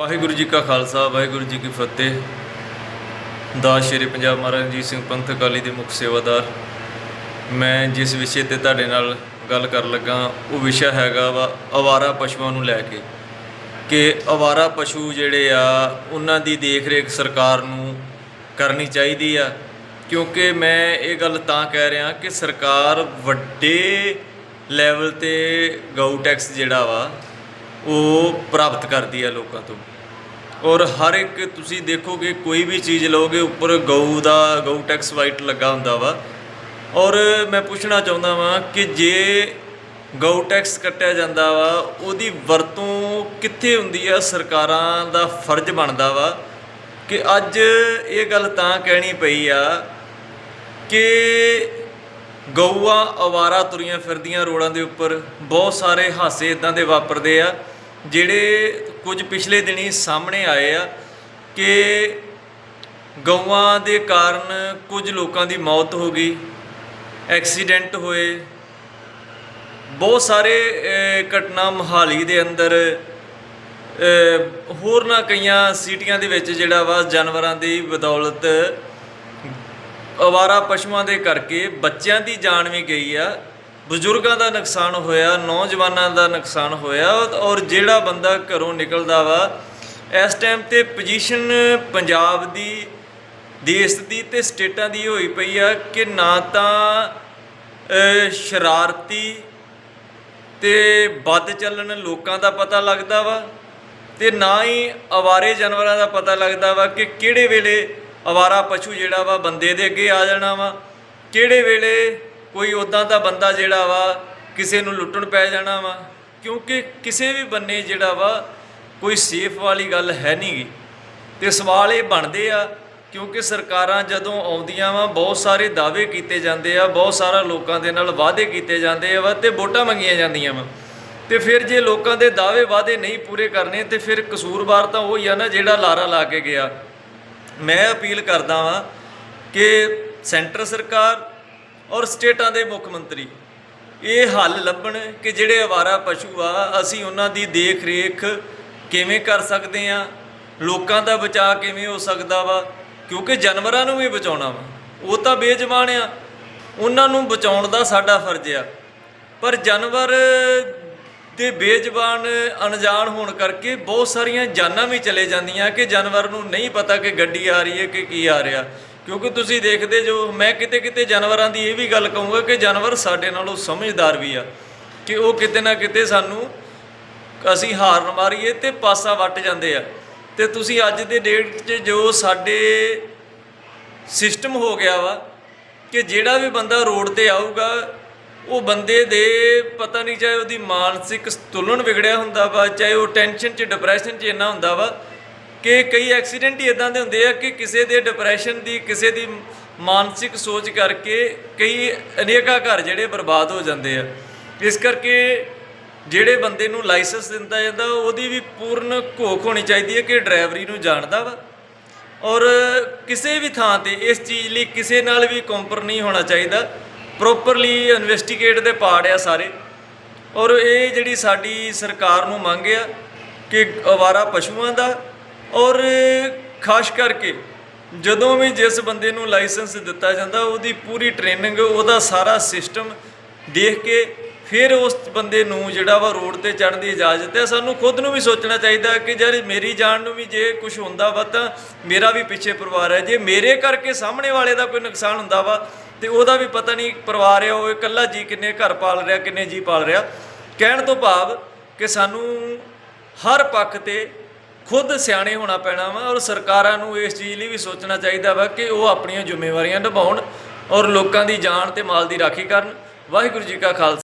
ਵਾਹਿਗੁਰੂ ਜੀ ਕਾ ਖਾਲਸਾ, ਵਾਹਿਗੁਰੂ ਜੀ ਕੀ ਫਤਿਹ। ਦਾ ਸ਼੍ਰੀ ਪੰਜਾਬ ਮਹਾਰਾਜ ਰਣਜੀਤ ਸਿੰਘ ਪੰਥ ਅਕਾਲੀ ਦੇ ਮੁੱਖ ਸੇਵਾਦਾਰ। ਮੈਂ ਜਿਸ ਵਿਸ਼ੇ ਤੇ ਤੁਹਾਡੇ ਨਾਲ ਗੱਲ ਕਰਨ ਲੱਗਾ ਉਹ ਵਿਸ਼ਾ ਹੈਗਾ ਵਾ ਅਵਾਰਾ ਪਸ਼ੂਆਂ ਨੂੰ ਲੈ ਕੇ। ਕਿ ਅਵਾਰਾ ਪਸ਼ੂ ਜਿਹੜੇ ਆ, ਉਹਨਾਂ ਦੀ ਦੇਖ-ਰੇਖ ਸਰਕਾਰ ਨੂੰ ਕਰਨੀ ਚਾਹੀਦੀ ਆ। ਕਿਉਂਕਿ ਮੈਂ ਇਹ ਗੱਲ ਤਾਂ ਕਹਿ ਰਿਹਾ ਕਿ ਸਰਕਾਰ ਵੱਡੇ ਲੈਵਲ ਤੇ ਗਊ ਟੈਕਸ ਜਿਹੜਾ ਵਾ ਉਹ ਪ੍ਰਾਪਤ ਕਰਦੀ ਹੈ ਲੋਕਾਂ ਤੋਂ। ਔਰ ਹਰ ਇੱਕ ਤੁਸੀਂ ਦੇਖੋਗੇ, ਕੋਈ ਵੀ ਚੀਜ਼ ਲਓਗੇ, ਉੱਪਰ ਗਊ ਦਾ, ਗਊ ਟੈਕਸ ਵਾਈਟ ਲੱਗਾ ਹੁੰਦਾ ਵਾ। ਔਰ ਮੈਂ ਪੁੱਛਣਾ ਚਾਹੁੰਦਾ ਵਾਂ ਕਿ ਜੇ ਗਊ ਟੈਕਸ ਕੱਟਿਆ ਜਾਂਦਾ ਵਾ, ਉਹਦੀ ਵਰਤੋਂ ਕਿੱਥੇ ਹੁੰਦੀ ਆ? ਸਰਕਾਰਾਂ ਦਾ ਫਰਜ਼ ਬਣਦਾ ਵਾ ਕਿ ਅੱਜ ਇਹ ਗੱਲ ਤਾਂ ਕਹਿਣੀ ਪਈ ਆ ਕਿ ਗਊਆਂ ਅਵਾਰਾ ਤੁਰੀਆਂ ਫਿਰਦੀਆਂ ਰੋਡਾਂ ਦੇ ਉੱਪਰ ਬਹੁਤ ਸਾਰੇ ਹਾਸੇ ਇਦਾਂ ਦੇ ਵਾਪਰਦੇ ਆ। ਜਿਹੜੇ ਕੁਝ ਪਿਛਲੇ ਦਿਨੀ ਸਾਹਮਣੇ ਆਏ ਆ ਕਿ ਗਊਆਂ ਦੇ ਕਾਰਨ ਕੁਝ ਲੋਕਾਂ ਦੀ ਮੌਤ ਹੋ ਗਈ, ਐਕਸੀਡੈਂਟ ਹੋਏ। ਬਹੁਤ ਸਾਰੇ ਘਟਨਾ ਮਹਾਲੀ ਦੇ ਅੰਦਰ ਹੋਰ ਨਾ ਕਈਆਂ ਸਿਟੀਆਂ ਦੇ ਵਿੱਚ ਜਿਹੜਾ ਵਾ ਜਾਨਵਰਾਂ ਦੀ ਬਦੌਲਤ ਅਵਾਰਾ ਪਸ਼ੂਆਂ ਦੇ ਕਰਕੇ ਬੱਚਿਆਂ ਦੀ ਜਾਨ ਵੀ ਗਈ ਆ। ਬਜ਼ੁਰਗਾਂ ਦਾ ਨੁਕਸਾਨ ਹੋਇਆ, ਨੌਜਵਾਨਾਂ ਦਾ ਨੁਕਸਾਨ ਹੋਇਆ ਔਰ ਜਿਹੜਾ ਬੰਦਾ ਘਰੋਂ ਨਿਕਲਦਾ ਵਾ, ਇਸ ਟਾਈਮ ਤੇ ਪੋਜੀਸ਼ਨ ਪੰਜਾਬ ਦੀ, ਦੇਸ਼ ਦੀ ਤੇ ਸਟੇਟਾਂ ਦੀ ਹੋਈ ਪਈ ਆ ਕਿ ਨਾ ਤਾਂ ਸ਼ਰਾਰਤੀ ਤੇ ਵੱਧ ਚੱਲਣ ਲੋਕਾਂ ਦਾ ਪਤਾ ਲੱਗਦਾ ਵਾ ਤੇ ਨਾ ਹੀ ਅਵਾਰੇ ਜਾਨਵਰਾਂ ਦਾ ਪਤਾ ਲੱਗਦਾ ਵਾ ਕਿ ਕਿਹੜੇ ਵੇਲੇ ਅਵਾਰਾ ਪਸ਼ੂ ਜਿਹੜਾ ਵਾ ਬੰਦੇ ਦੇ ਅੱਗੇ ਆ ਜਾਣਾ ਵਾ, ਕਿਹੜੇ ਵੇਲੇ ਕੋਈ ਉਦਾਂ ਦਾ ਬੰਦਾ ਜਿਹੜਾ ਵਾ ਕਿਸੇ ਨੂੰ ਲੁੱਟਣ ਪੈ ਜਾਣਾ ਵਾ, ਕਿਉਂਕਿ ਕਿਸੇ ਵੀ ਬੰਨੇ ਜਿਹੜਾ ਵਾ ਕੋਈ ਸੇਫ ਵਾਲੀ ਗੱਲ ਹੈ ਨਹੀਂਗੀ ਤੇ ਸਵਾਲ ਇਹ ਬਣਦੇ ਆ, ਕਿਉਂਕਿ ਸਰਕਾਰਾਂ ਜਦੋਂ ਆਉਂਦੀਆਂ ਵਾ, ਬਹੁਤ ਸਾਰੇ ਦਾਅਵੇ ਕੀਤੇ ਜਾਂਦੇ ਆ, ਬਹੁਤ ਸਾਰਾ ਲੋਕਾਂ ਦੇ ਨਾਲ ਵਾਅਦੇ ਕੀਤੇ ਜਾਂਦੇ ਆ ਵਾ ਤੇ ਵੋਟਾਂ ਮੰਗੀਆਂ ਜਾਂਦੀਆਂ ਵਾ। ਤੇ ਫਿਰ ਜੇ ਲੋਕਾਂ ਦੇ ਦਾਅਵੇ ਵਾਅਦੇ ਨਹੀਂ ਪੂਰੇ ਕਰਨੇ, ਤੇ ਫਿਰ ਕਸੂਰਵਾਰ ਤਾਂ ਉਹ ਹੀ ਆ ਨਾ ਜਿਹੜਾ ਲਾਰਾ ਲਾ ਕੇ ਗਿਆ। ਮੈਂ ਅਪੀਲ ਕਰਦਾ ਵਾਂ ਕਿ ਸੈਂਟਰ ਸਰਕਾਰ ਔਰ ਸਟੇਟਾਂ ਦੇ ਮੁੱਖ ਮੰਤਰੀ। ਇਹ ਹੱਲ ਲੱਭਣ ਕਿ ਜਿਹੜੇ ਅਵਾਰਾ ਪਸ਼ੂ ਆ, ਅਸੀਂ ਉਹਨਾਂ ਦੀ ਦੇਖ ਰੇਖ ਕਿਵੇਂ ਕਰ ਸਕਦੇ ਆ? ਲੋਕਾਂ ਦਾ ਬਚਾਅ ਕਿਵੇਂ ਹੋ ਸਕਦਾ ਵਾ? ਕਿਉਂਕਿ ਜਾਨਵਰਾਂ ਨੂੰ ਵੀ ਬਚਾਉਣਾ ਵਾ। ਉਹ ਤਾਂ ਬੇਜਮਾਨ ਆ। ਉਹਨਾਂ ਨੂੰ ਬਚਾਉਣ ਦਾ ਸਾਡਾ ਫਰਜ਼ ਆ। ਪਰ ਜਾਨਵਰ ਦੇ ਬੇਜ਼ਬਾਨ, ਅਣਜਾਣ ਹੋਣ ਕਰਕੇ ਬਹੁਤ ਸਾਰੀਆਂ ਜਾਨਾਂ ਵੀ ਚਲੇ ਜਾਂਦੀਆਂ ਕਿ ਜਾਨਵਰ ਨੂੰ ਨਹੀਂ ਪਤਾ ਕਿ ਗੱਡੀ ਆ ਰਹੀ ਹੈ ਕਿ ਕੀ ਆ ਰਿਹਾ। ਕਿਉਂਕਿ ਤੁਸੀਂ ਦੇਖਦੇ ਜੋ, ਮੈਂ ਕਿਤੇ ਕਿਤੇ ਜਾਨਵਰਾਂ ਦੀ ਇਹ ਵੀ ਗੱਲ ਕਹੂੰਗਾ ਕਿ ਜਾਨਵਰ ਸਾਡੇ ਨਾਲੋਂ ਸਮਝਦਾਰ ਵੀ ਆ ਕਿ ਉਹ ਕਿਤੇ ਨਾ ਕਿਤੇ ਸਾਨੂੰ ਅਸੀਂ ਹਾਰਨ ਮਾਰੀਏ ਤੇ ਪਾਸਾ ਵੱਟ ਜਾਂਦੇ ਆ। ਤੇ ਤੁਸੀਂ ਅੱਜ ਦੇ ਡੇਟ 'ਚ ਜੋ ਸਾਡੇ ਸਿਸਟਮ ਹੋ ਗਿਆ ਵਾ ਕਿ ਜਿਹੜਾ ਵੀ ਬੰਦਾ ਰੋਡ ਤੇ ਆਊਗਾ, ਉਹ ਬੰਦੇ ਦੇ ਪਤਾ ਨਹੀਂ ਚਾਹੇ ਉਹਦੀ ਮਾਨਸਿਕ ਤੁਲਨ ਵਿਗੜਿਆ ਹੁੰਦਾ ਵਾ, ਚਾਹੇ ਉਹ ਟੈਨਸ਼ਨ 'ਚ ਡਿਪਰੈਸ਼ਨ 'ਚ ਇੰਨਾ ਹੁੰਦਾ ਵਾ ਕਿ ਕਈ ਐਕਸੀਡੈਂਟ ਹੀ ਇਦਾਂ ਦੇ ਹੁੰਦੇ ਆ ਕਿ ਕਿਸੇ ਦੇ ਡਿਪਰੈਸ਼ਨ ਦੀ, ਕਿਸੇ ਦੀ ਮਾਨਸਿਕ ਸੋਚ ਕਰਕੇ ਕਈ ਅਨੇਕਾਂ ਘਰ ਜਿਹੜੇ ਬਰਬਾਦ ਹੋ ਜਾਂਦੇ ਆ। ਇਸ ਕਰਕੇ ਜਿਹੜੇ ਬੰਦੇ ਨੂੰ ਲਾਇਸੈਂਸ ਦਿੰਦਾ ਜਾਂਦਾ, ਉਹਦੀ ਵੀ ਪੂਰਨ ਘੋਖ ਹੋਣੀ ਚਾਹੀਦੀ ਹੈ ਕਿ ਡਰਾਈਵਰੀ ਨੂੰ ਜਾਣਦਾ ਵਾ। ਔਰ ਕਿਸੇ ਵੀ ਥਾਂ ਤੇ ਇਸ ਚੀਜ਼ ਲਈ ਕਿਸੇ ਨਾਲ ਵੀ ਕੰਪਰ ਨਹੀਂ ਹੋਣਾ ਚਾਹੀਦਾ। ਪ੍ਰੋਪਰਲੀ ਇਨਵੈਸਟੀਗੇਟ ਦੇ ਪਾਰਟ ਆ ਸਾਰੇ। ਔਰ ਇਹ ਜਿਹੜੀ ਸਾਡੀ ਸਰਕਾਰ ਨੂੰ ਮੰਗ ਆ ਕਿ ਅਵਾਰਾ ਪਸ਼ੂਆਂ ਦਾ ਔਰ ਖਾਸ ਕਰਕੇ ਜਦੋਂ ਵੀ ਜਿਸ ਬੰਦੇ ਨੂੰ ਲਾਇਸੈਂਸ ਦਿੱਤਾ ਜਾਂਦਾ, ਉਹਦੀ ਪੂਰੀ ਟ੍ਰੇਨਿੰਗ, ਉਹਦਾ ਸਾਰਾ ਸਿਸਟਮ ਦੇਖ ਕੇ ਫਿਰ ਉਸ ਬੰਦੇ ਨੂੰ ਜਿਹੜਾ ਵਾ ਰੋਡ ਤੇ ਚੜ੍ਹਨ ਦੀ ਇਜਾਜ਼ਤ ਹੈ। ਸਾਨੂੰ ਖੁਦ ਨੂੰ ਵੀ ਸੋਚਣਾ ਚਾਹੀਦਾ ਕਿ ਯਾਰ ਮੇਰੀ ਜਾਨ ਨੂੰ ਵੀ ਜੇ ਕੁਝ ਹੁੰਦਾ ਵਾ ਤਾਂ ਮੇਰਾ ਵੀ ਪਿੱਛੇ ਪਰਿਵਾਰ ਹੈ। ਜੇ ਮੇਰੇ ਕਰਕੇ ਸਾਹਮਣੇ ਵਾਲੇ ਦਾ ਕੋਈ ਨੁਕਸਾਨ ਹੁੰਦਾ ਵਾ ਤੇ ਉਹਦਾ ਵੀ ਪਤਾ ਨਹੀਂ ਪਰਿਵਾਰ ਹੈ, ਉਹ ਇਕੱਲਾ ਜੀ ਕਿੰਨੇ ਘਰ ਪਾਲ ਰਿਹਾ, ਕਿੰਨੇ ਜੀ ਪਾਲ ਰਿਹਾ। ਕਹਿਣ ਤੋਂ ਭਾਵ ਕਿ ਸਾਨੂੰ ਹਰ ਪੱਖ ਤੇ ਖੁਦ ਸਿਆਣੇ ਹੋਣਾ ਪੈਣਾ ਵਾ ਔਰ ਸਰਕਾਰਾਂ ਨੂੰ ਇਸ ਚੀਜ਼ ਲਈ ਵੀ ਸੋਚਣਾ ਚਾਹੀਦਾ ਵਾ ਕਿ ਉਹ ਆਪਣੀਆਂ ਜ਼ਿੰਮੇਵਾਰੀਆਂ ਨਿਭਾਉਣ ਔਰ ਲੋਕਾਂ ਦੀ ਜਾਨ ਤੇ ਮਾਲ ਦੀ ਰਾਖੀ ਕਰਨ। ਵਾਹਿਗੁਰੂ ਜੀ ਕਾ ਖਾਲਸਾ।